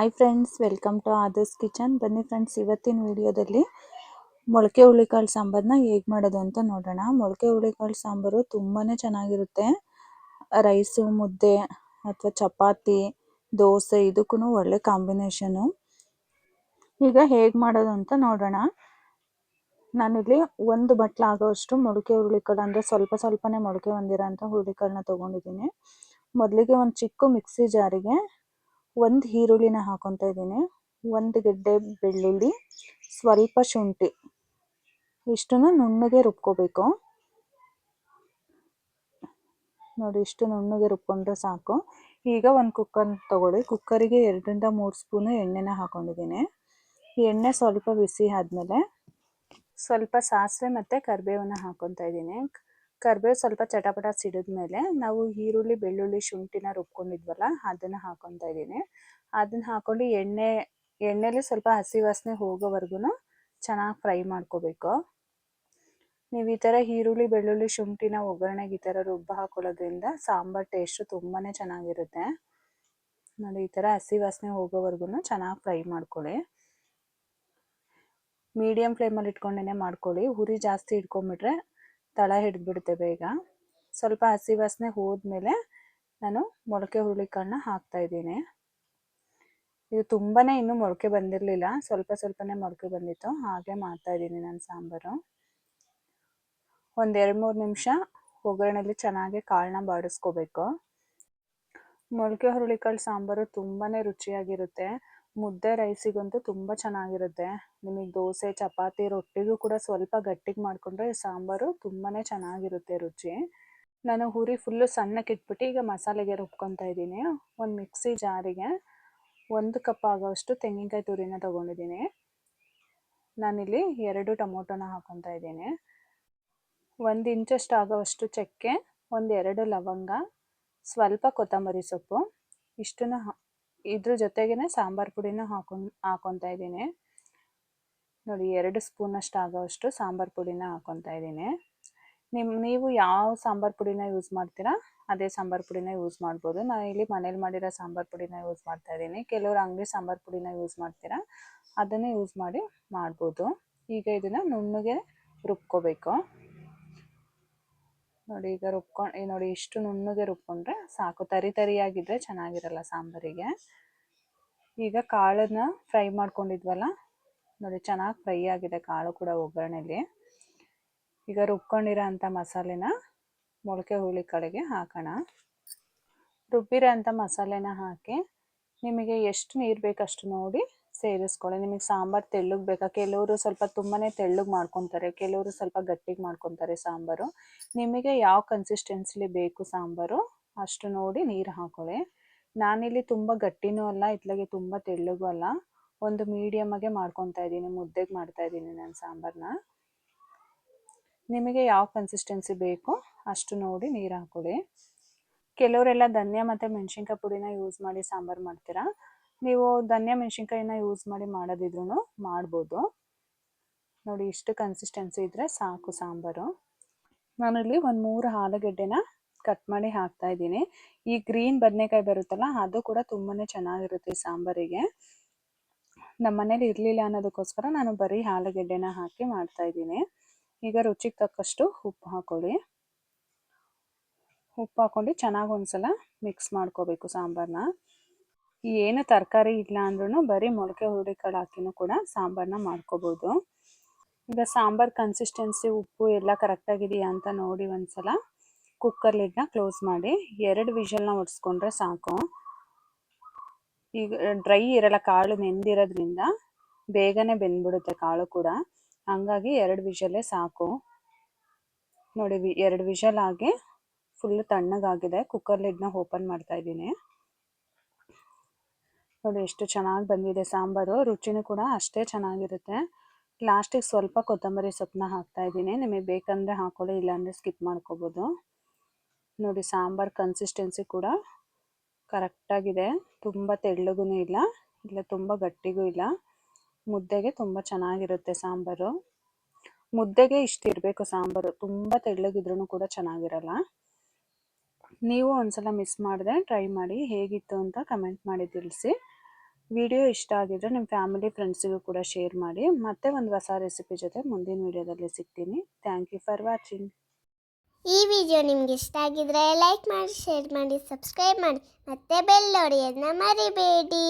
Hi friends welcome to Adarsh's kitchen ಬನ್ನಿ friends ಇವತ್ತಿನ ವಿಡಿಯೋದಲ್ಲಿ ಮೊಳಕೆ ಹುಳಿಕಾಳು ಸಾಂಬಾರನ್ನ ಹೇಗೆ ಮಾಡೋದು ಅಂತ ನೋಡೋಣ. ಮೊಳಕೆ ಹುಳಿಕಾಳು ಸಾಂಬಾರು ತುಂಬಾ ಚೆನ್ನಾಗಿರುತ್ತೆ. ರೈಸು ಮುದ್ದೆ ಅಥವಾ ಚಪಾತಿ, ದೋಸೆ ಇದಕ್ಕೂ ಒಳ್ಳೆ ಕಾಂಬಿನೇಷನು ಈಗ ಹೇಗೆ ಮಾಡೋದು ಅಂತ ನೋಡೋಣ. ನಾನಿಲ್ಲಿ ಒಂದು ಬಟ್ಲ ಆಗೋಷ್ಟು ಮೊಳಕೆ ಹುರುಳಿಕಾಳು ಅಂದರೆ ಸ್ವಲ್ಪ ಸ್ವಲ್ಪನೇ ಮೊಳಕೆ ಹೊಂದಿರೋಂಥ ಹುರುಳಿಕಾಳನ್ನ ತೊಗೊಂಡಿದ್ದೀನಿ. ಮೊದಲಿಗೆ ಒಂದು ಚಿಕ್ಕ ಮಿಕ್ಸಿ ಜಾರಿಗೆ ಒಂದು ಈರುಳ್ಳಿನ ಹಾಕೊತಾ ಇದ್ದೀನಿ. ಒಂದು ಗೆಡ್ಡೆ ಬೆಳ್ಳುಳ್ಳಿ, ಸ್ವಲ್ಪ ಶುಂಠಿ. ಇಷ್ಟನ್ನು ನುಣ್ಣಗೆ ರುಬ್ಕೋಬೇಕು. ನೋಡಿ, ಇಷ್ಟು ನುಣ್ಣಗೆ ರುಬ್ಕೊಂಡ್ರೆ ಸಾಕು. ಈಗ ಒಂದು ಕುಕ್ಕರ್ ತಗೊಳ್ಳಿ. ಕುಕ್ಕರಿಗೆ ಎರಡರಿಂದ ಮೂರು ಸ್ಪೂನು ಎಣ್ಣೆನ ಹಾಕೊಂಡಿದ್ದೀನಿ. ಎಣ್ಣೆ ಸ್ವಲ್ಪ ಬಿಸಿ ಆದಮೇಲೆ ಸ್ವಲ್ಪ ಸಾಸಿವೆ ಮತ್ತು ಕರಿಬೇವನ್ನ ಹಾಕೊತಾ ಇದ್ದೀನಿ. ಕರಿಬೇವು ಸ್ವಲ್ಪ ಚಟಪಟ ಸಿಡಿದ್ಮೇಲೆ ನಾವು ಈರುಳ್ಳಿ, ಬೆಳ್ಳುಳ್ಳಿ ಶುಂಠಿನ ರುಬ್ಕೊಂಡಿದ್ವಲ್ಲ, ಅದನ್ನು ಹಾಕೊತಾ ಇದ್ದೀನಿ. ಅದನ್ನ ಹಾಕೊಂಡು ಎಣ್ಣೆ, ಎಣ್ಣೆಲಿ ಸ್ವಲ್ಪ ಹಸಿ ವಾಸನೆ ಹೋಗೋವರೆಗೂ ಚೆನ್ನಾಗಿ ಫ್ರೈ ಮಾಡ್ಕೋಬೇಕು. ನೀವು ಈ ಥರ ಈರುಳ್ಳಿ, ಬೆಳ್ಳುಳ್ಳಿ, ಶುಂಠಿನ ಒಗ್ಗರಣೆಗೆ ಈ ಥರ ರುಬ್ಬ ಹಾಕೊಳ್ಳೋದ್ರಿಂದ ಸಾಂಬಾರ್ ಟೇಸ್ಟು ತುಂಬಾ ಚೆನ್ನಾಗಿರುತ್ತೆ. ನೋಡಿ, ಈ ಥರ ಹಸಿ ವಾಸನೆ ಹೋಗೋವರೆಗೂ ಚೆನ್ನಾಗಿ ಫ್ರೈ ಮಾಡ್ಕೊಳ್ಳಿ. ಮೀಡಿಯಮ್ ಫ್ಲೇಮಲ್ಲಿ ಇಟ್ಕೊಂಡೇ ಮಾಡ್ಕೊಳ್ಳಿ. ಉರಿ ಜಾಸ್ತಿ ಇಟ್ಕೊಂಡ್ಬಿಟ್ರೆ ತಳ ಹಿಡಿದ್ಬಿಡುತ್ತೆ ಬೇಗ. ಸ್ವಲ್ಪ ಹಸಿ ವಾಸನೆ ಹೋದ್ಮೇಲೆ ನಾನು ಮೊಳಕೆ ಹುರುಳಿಕಾಳನ್ನ ಹಾಕ್ತಾ ಇದ್ದೀನಿ. ಇದು ತುಂಬಾ ಇನ್ನೂ ಮೊಳಕೆ ಬಂದಿರಲಿಲ್ಲ. ಸ್ವಲ್ಪ ಸ್ವಲ್ಪನೇ ಮೊಳಕೆ ಬಂದಿತ್ತು. ಹಾಗೆ ಮಾಡ್ತಾ ಇದ್ದೀನಿ ನಾನು ಸಾಂಬಾರು. ಒಂದು ಎರಡು ಮೂರು ನಿಮಿಷ ಒಗ್ಗರಣೆಯಲ್ಲಿ ಚೆನ್ನಾಗಿ ಕಾಳನ್ನ ಬಾಡಿಸ್ಕೋಬೇಕು. ಮೊಳಕೆ ಹುರುಳಿಕಾಳು ಸಾಂಬಾರು ತುಂಬಾ ರುಚಿಯಾಗಿರುತ್ತೆ. ಮುದ್ದೆ ರೈಸಿಗಂತೂ ತುಂಬ ಚೆನ್ನಾಗಿರುತ್ತೆ. ನಿಮಗೆ ದೋಸೆ, ಚಪಾತಿ, ರೊಟ್ಟಿಗೂ ಕೂಡ ಸ್ವಲ್ಪ ಗಟ್ಟಿಗೆ ಮಾಡಿಕೊಂಡ್ರೆ ಸಾಂಬಾರು ತುಂಬಾ ಚೆನ್ನಾಗಿರುತ್ತೆ ರುಚಿ. ನಾನು ಹುರಿ ಫುಲ್ಲು ಸಣ್ಣಕ್ಕೆ ಇಟ್ಬಿಟ್ಟು ಈಗ ಮಸಾಲೆಗೆ ರುಬ್ಕೊತಾ ಇದ್ದೀನಿ. ಒಂದು ಮಿಕ್ಸಿ ಜಾರಿಗೆ ಒಂದು ಕಪ್ ಆಗೋಷ್ಟು ತೆಂಗಿನಕಾಯಿ ತುರಿನ ತೊಗೊಂಡಿದ್ದೀನಿ. ನಾನಿಲ್ಲಿ ಎರಡು ಟೊಮೊಟೊನ ಹಾಕೊತಾ ಇದ್ದೀನಿ. ಒಂದು ಇಂಚಷ್ಟು ಆಗೋವಷ್ಟು ಚಕ್ಕೆ, ಒಂದು ಎರಡು ಲವಂಗ, ಸ್ವಲ್ಪ ಕೊತ್ತಂಬರಿ ಸೊಪ್ಪು, ಇಷ್ಟನ್ನು ಇದ್ರ ಜೊತೆಗೇನೆ ಸಾಂಬಾರ್ ಪುಡಿನ ಹಾಕೊಂಡು, ಹಾಕೊತಾ ಇದ್ದೀನಿ. ನೋಡಿ, ಎರಡು ಸ್ಪೂನಷ್ಟು ಆಗೋವಷ್ಟು ಸಾಂಬಾರ್ ಪುಡಿನ ಹಾಕೊತಾ ಇದ್ದೀನಿ. ನಿಮ್ಮ ನೀವು ಯಾವ ಸಾಂಬಾರ್ ಪುಡಿನ ಯೂಸ್ ಮಾಡ್ತೀರಾ, ಅದೇ ಸಾಂಬಾರ್ ಪುಡಿನ ಯೂಸ್ ಮಾಡ್ಬೋದು. ನಾನು ಇಲ್ಲಿ ಮನೇಲಿ ಮಾಡಿರೋ ಸಾಂಬಾರ್ ಪುಡಿನ ಯೂಸ್ ಮಾಡ್ತಾ ಇದ್ದೀನಿ. ಕೆಲವರು ಅಂಗಡಿ ಸಾಂಬಾರ್ ಪುಡಿನ ಯೂಸ್ ಮಾಡ್ತೀರಾ, ಅದನ್ನೇ ಯೂಸ್ ಮಾಡಿ ಮಾಡ್ಬೋದು. ಈಗ ಇದನ್ನು ನುಣ್ಣಗೆ ರುಬ್ಕೋಬೇಕು. ನೋಡಿ ಈಗ ರುಬ್ಕೊಂಡು ನೋಡಿ ಇಷ್ಟು ನುಣ್ಣಗೆ ರುಬ್ಕೊಂಡ್ರೆ ಸಾಕು. ತರಿ ತರಿಯಾಗಿದ್ದರೆ ಚೆನ್ನಾಗಿರಲ್ಲ ಸಾಂಬಾರಿಗೆ. ಈಗ ಕಾಳನ್ನ ಫ್ರೈ ಮಾಡ್ಕೊಂಡಿದ್ವಲ್ಲ, ನೋಡಿ ಚೆನ್ನಾಗಿ ಫ್ರೈ ಆಗಿದೆ ಕಾಳು ಕೂಡ ಒಗ್ಗರಣೆಲಿ. ಈಗ ರುಬ್ಕೊಂಡಿರೋ ಅಂಥ ಮಸಾಲೆನ ಮೊಳಕೆ ಹುಳಿ ಕಡೆಗೆ ಹಾಕೋಣ. ರುಬ್ಬಿರೋ ಅಂಥ ಮಸಾಲೆನ ಹಾಕಿ ನಿಮಗೆ ಎಷ್ಟು ನೀರು ಬೇಕಷ್ಟು ನೋಡಿ ಸೇರಿಸ್ಕೊಳ್ಳಿ. ನಿಮಗೆ ಸಾಂಬಾರು ತೆಳ್ಳಗೆ ಬೇಕಾ? ಕೆಲವರು ಸ್ವಲ್ಪ ತುಂಬಾ ತೆಳ್ಳಗೆ ಮಾಡ್ಕೊತಾರೆ, ಕೆಲವರು ಸ್ವಲ್ಪ ಗಟ್ಟಿಗೆ ಮಾಡ್ಕೊತಾರೆ ಸಾಂಬಾರು. ನಿಮಗೆ ಯಾವ ಕನ್ಸಿಸ್ಟೆನ್ಸಿಲಿ ಬೇಕು ಸಾಂಬಾರು, ಅಷ್ಟು ನೋಡಿ ನೀರು ಹಾಕೊಳ್ಳಿ. ನಾನಿಲ್ಲಿ ತುಂಬ ಗಟ್ಟಿನೂ ಅಲ್ಲ ಇತ್ಲಾಗೆ ತುಂಬ ತೆಳ್ಳಗೂ ಅಲ್ಲ. ಒಂದು ಮೀಡಿಯಮಾಗೆ ಮಾಡ್ಕೊತಾ ಇದ್ದೀನಿ, ಮುದ್ದೆಗೆ ಮಾಡ್ತಾ ಇದ್ದೀನಿ ನಾನು ಸಾಂಬಾರನ್ನ ನಿಮಗೆ ಯಾವ ಕನ್ಸಿಸ್ಟೆನ್ಸಿ ಬೇಕು, ಅಷ್ಟು ನೋಡಿ ನೀರು ಹಾಕೊಳ್ಳಿ. ಕೆಲವರೆಲ್ಲ ಧನ್ಯ ಮತ್ತು ಮೆಣಸಿನ್ಕಾಯಿ ಪುಡಿನ ಯೂಸ್ ಮಾಡಿ ಸಾಂಬಾರು ಮಾಡ್ತೀರಾ? ನೀವು ಧನ್ಯ ಮೆಣಸಿನ್ಕಾಯಿನ ಯೂಸ್ ಮಾಡಿ ಮಾಡೋದಿದ್ರು ಮಾಡ್ಬೋದು. ನೋಡಿ ಇಷ್ಟು ಕನ್ಸಿಸ್ಟೆನ್ಸಿ ಇದ್ದರೆ ಸಾಕು ಸಾಂಬಾರು. ನಾನಿಲ್ಲಿ ಒಂದು ಮೂರು ಆಲೂಗಡ್ಡೆನ ಕಟ್ ಮಾಡಿ ಹಾಕ್ತಾ ಇದ್ದೀನಿ. ಈ ಗ್ರೀನ್ ಬದನೆಕಾಯಿ ಬರುತ್ತಲ್ಲ ಅದು ಕೂಡ ತುಂಬಾ ಚೆನ್ನಾಗಿರುತ್ತೆ ಸಾಂಬಾರಿಗೆ. ನಮ್ಮ ಮನೇಲಿ ಇರಲಿಲ್ಲ ಅನ್ನೋದಕ್ಕೋಸ್ಕರ ನಾನು ಬರೀ ಆಲೂಗಡ್ಡೆನ ಹಾಕಿ ಮಾಡ್ತಾ ಇದ್ದೀನಿ. ಈಗ ರುಚಿಗೆ ತಕ್ಕಷ್ಟು ಉಪ್ಪು ಹಾಕೊಳ್ಳಿ. ಉಪ್ಪು ಹಾಕೊಂಡು ಚೆನ್ನಾಗಿ ಒಂದ್ಸಲ ಮಿಕ್ಸ್ ಮಾಡ್ಕೋಬೇಕು ಸಾಂಬಾರನ್ನ ಏನು ತರಕಾರಿ ಇಲ್ಲ ಅಂದ್ರೂ ಬರೀ ಮೊಳಕೆ ಹುರುಳಿಕಾಳು ಹಾಕಿನೂ ಕೂಡ ಸಾಂಬಾರನ್ನ ಮಾಡ್ಕೋಬೋದು. ಈಗ ಸಾಂಬಾರ್ ಕನ್ಸಿಸ್ಟೆನ್ಸಿ ಉಪ್ಪು ಎಲ್ಲ ಕರೆಕ್ಟಾಗಿದೆಯಾ ಅಂತ ನೋಡಿ ಒಂದ್ಸಲ. ಕುಕ್ಕರ್ ಲಿಡ್ನ ಕ್ಲೋಸ್ ಮಾಡಿ, ಎರಡು ವಿಷಲ್ನ ಒಡಿಸ್ಕೊಂಡ್ರೆ ಸಾಕು. ಈಗ ಡ್ರೈ ಇರಲ್ಲ, ಕಾಳು ನೆಂದಿರೋದ್ರಿಂದ ಬೇಗನೆ ಬೆಂದ್ಬಿಡುತ್ತೆ ಕಾಳು ಕೂಡ. ಹಂಗಾಗಿ ಎರಡು ವಿಷಲೇ ಸಾಕು. ನೋಡಿ ಎರಡು ವಿಷಲ್ ಆಗಿ ಫುಲ್ ತಣ್ಣಗಾಗಿದೆ. ಕುಕ್ಕರ್ ಲಿಡ್ನ ಓಪನ್ ಮಾಡ್ತಾ ಇದ್ದೀನಿ. ನೋಡಿ, ಎಷ್ಟು ಚೆನ್ನಾಗಿ ಬಂದಿದೆ ಸಾಂಬಾರು. ರುಚಿನೂ ಕೂಡ ಅಷ್ಟೇ ಚೆನ್ನಾಗಿರುತ್ತೆ. ಲಾಸ್ಟಿಗೆ ಸ್ವಲ್ಪ ಕೊತ್ತಂಬರಿ ಸೊಪ್ಪನ್ನ ಹಾಕ್ತಾ ಇದ್ದೀನಿ. ನಿಮಗೆ ಬೇಕಂದರೆ ಹಾಕೊಳ್ಳಿ, ಇಲ್ಲಾಂದರೆ ಸ್ಕಿಪ್ ಮಾಡ್ಕೋಬೋದು. ನೋಡಿ, ಸಾಂಬಾರು ಕನ್ಸಿಸ್ಟೆನ್ಸಿ ಕೂಡ ಕರೆಕ್ಟಾಗಿದೆ. ತುಂಬ ತೆಳ್ಳಗೂ ಇಲ್ಲ ಇಲ್ಲ ತುಂಬ ಗಟ್ಟಿಗೂ ಇಲ್ಲ. ಮುದ್ದೆಗೆ ತುಂಬ ಚೆನ್ನಾಗಿರುತ್ತೆ ಸಾಂಬಾರು. ಮುದ್ದೆಗೆ ಇಷ್ಟಿರಬೇಕು ಸಾಂಬಾರು. ತುಂಬ ತೆಳ್ಳಗಿದ್ರೂ ಕೂಡ ಚೆನ್ನಾಗಿರಲ್ಲ. ನೀವು ಒಂದ್ಸಲ ಮಿಸ್ ಮಾಡಿದೆ ಟ್ರೈ ಮಾಡಿ, ಹೇಗಿತ್ತು ಅಂತ ಕಮೆಂಟ್ ಮಾಡಿ ತಿಳಿಸಿ. ವಿಡಿಯೋ ಇಷ್ಟ ಆಗಿದ್ರೆ ನಿಮ್ಮ ಫ್ಯಾಮಿಲಿ, ಫ್ರೆಂಡ್ಸಿಗೂ ಕೂಡ ಶೇರ್ ಮಾಡಿ. ಮತ್ತೆ ಒಂದು ಹೊಸ ರೆಸಿಪಿ ಜೊತೆ ಮುಂದಿನ ವಿಡಿಯೋದಲ್ಲಿ ಸಿಗ್ತೀನಿ. Thank you for watching. ಈ ವಿಡಿಯೋ ನಿಮ್ಗೆ ಇಷ್ಟ ಆಗಿದ್ರೆ ಲೈಕ್ ಮಾಡಿ, ಶೇರ್ ಮಾಡಿ, ಸಬ್ಸ್ಕ್ರೈಬ್ ಮಾಡಿ. ಮತ್ತೆ ಬೆಲ್ ಹೊಡೆಯೋದನ್ನ ಮರಿಬೇಡಿ.